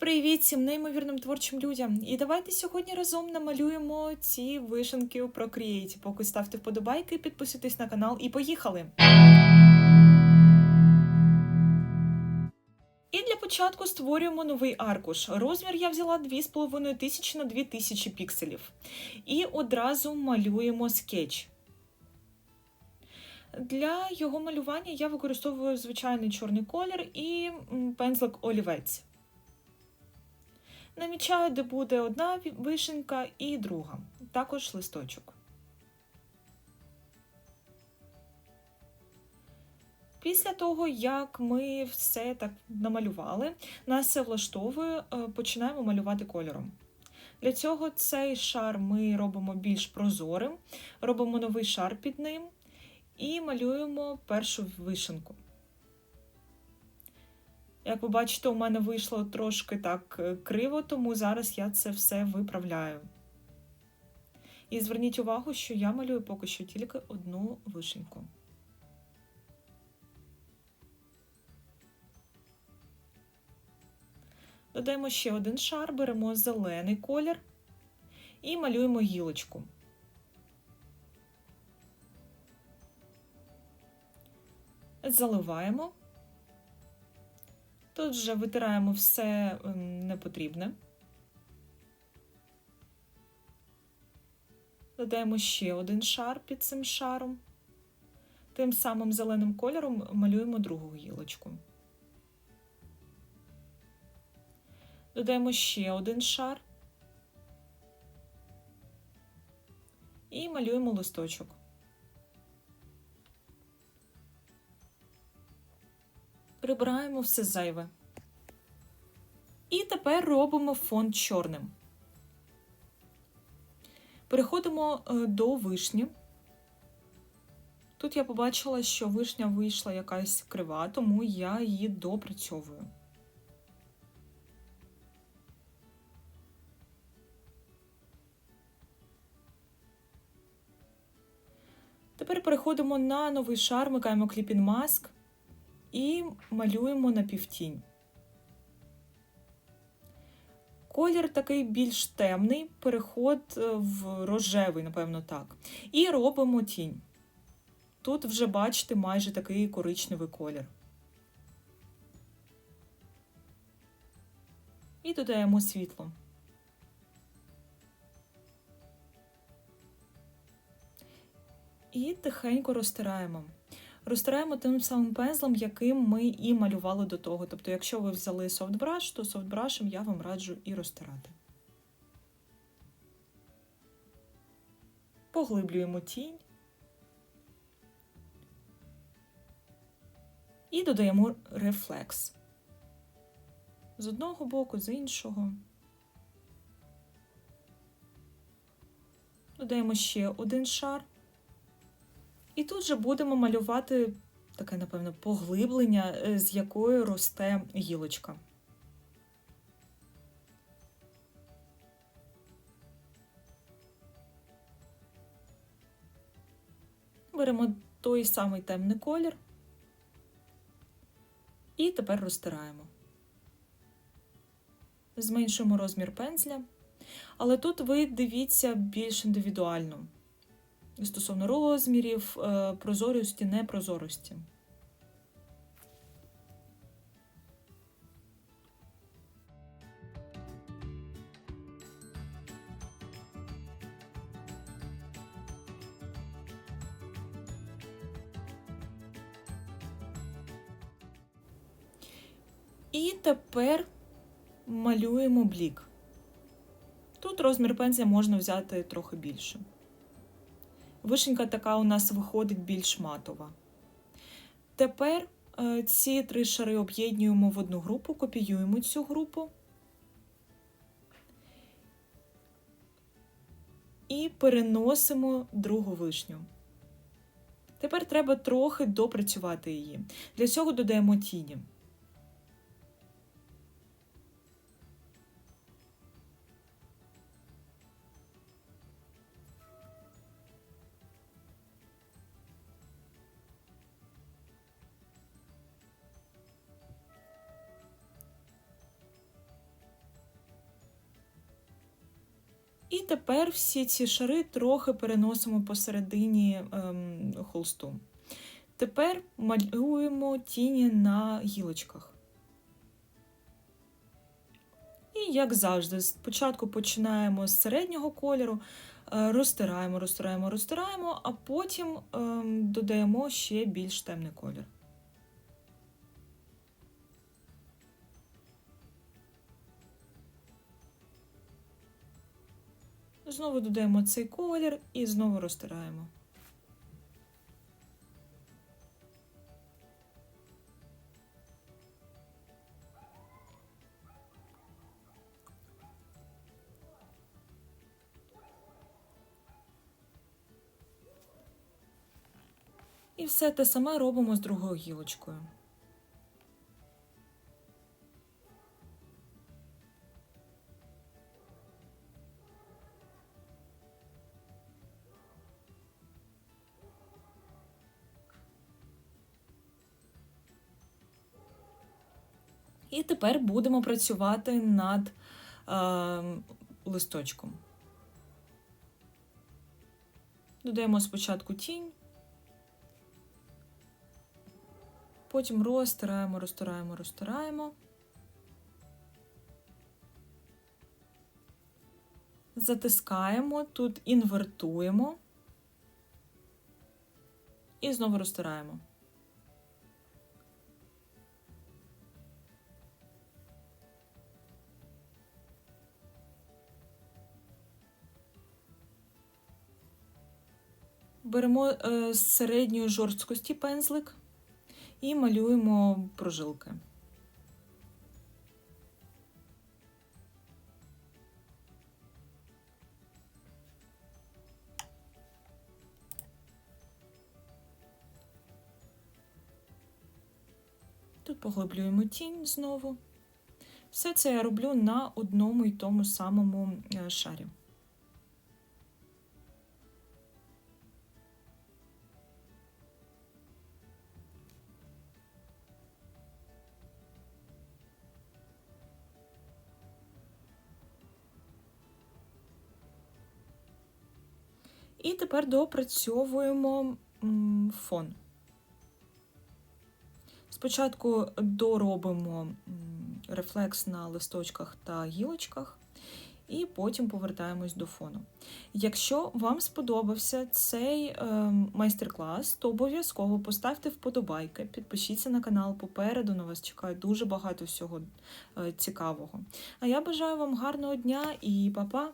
Привіт всім неймовірним творчим людям! І давайте сьогодні разом намалюємо ці вишенки у Procreate. Поки ставте вподобайки, підписуйтесь на канал і поїхали! І для початку створюємо новий аркуш. Розмір я взяла 2500 на 2000 пікселів. І одразу малюємо скетч. Для його малювання я використовую звичайний чорний колір і пензлик олівець. Намічаю, де буде одна вишенька і друга, також листочок. Після того, як ми все так намалювали, нас все влаштовує, е, починаємо малювати кольором. Для цього цей шар ми робимо більш прозорим, робимо новий шар під ним і малюємо першу вишенку. Як ви бачите, у мене вийшло трошки так е, криво, тому зараз я це все виправляю. І зверніть увагу, що я малюю поки що тільки одну вишеньку. Додаємо ще один шар, беремо зелений колір і малюємо гілочку. Заливаємо. Тут вже витираємо все ем, непотрібне. Додаємо ще один шар під цим шаром. Тим самим зеленим кольором малюємо другу гілочку. Додаємо ще один шар і малюємо листочок. Прибираємо все зайве. І тепер робимо фон чорним. Переходимо е, до вишні. Тут я побачила, що вишня вийшла якась крива, тому я її допрацьовую. Тепер переходимо на новий шар, микаємо Clipping Mask і малюємо на півтінь. Колір такий більш темний, переход е, в рожевий, напевно, так. І робимо тінь. Тут вже бачите майже такий коричневий колір. І додаємо світло. І тихенько розтираємо. Розтираємо тим самим пензлем, яким ми і малювали до того. Тобто, якщо ви взяли софтбраш, то софтбрашем я вам раджу і розтирати. Поглиблюємо тінь. І додаємо рефлекс. З одного боку, з іншого. Додаємо ще один шар. І тут же будемо малювати таке, напевно, поглиблення, е, з якої росте гілочка. Беремо той самий темний колір і тепер розтираємо. Зменшуємо розмір пензля, але тут ви дивіться більш індивідуально стосовно розмірів, е, прозорості, непрозорості. І тепер малюємо блік. Тут розмір пензля можна взяти трохи більше. Вишенька така у нас виходить більш матова. Тепер е, ці три шари об'єднуємо в одну групу, копіюємо цю групу і переносимо другу вишню. Тепер треба трохи допрацювати її. Для цього додаємо тіні. І тепер всі ці шари трохи переносимо посередині ем, холсту. Тепер малюємо тіні на гілочках. І, як завжди, спочатку починаємо з середнього кольору, е, розтираємо, розтираємо, розтираємо, а потім ем, додаємо ще більш темний колір. Знову додаємо цей колір і знову розтираємо. І все те саме робимо з другою гілочкою. І тепер будемо працювати над е, листочком. Додаємо спочатку тінь, потім розтираємо, розтираємо, розтираємо. Затискаємо, тут інвертуємо і знову розтираємо. Беремо е, з середньої жорсткості пензлик і малюємо прожилки. Тут поглиблюємо тінь знову. Все це я роблю на одному і тому самому е, шарі. І тепер доопрацьовуємо фон. Спочатку доробимо рефлекс на листочках та гілочках, і потім повертаємось до фону. Якщо вам сподобався цей е, майстер-клас, то обов'язково поставте вподобайки, підпишіться на канал попереду. На вас чекає дуже багато всього е, цікавого. А я бажаю вам гарного дня і па-па!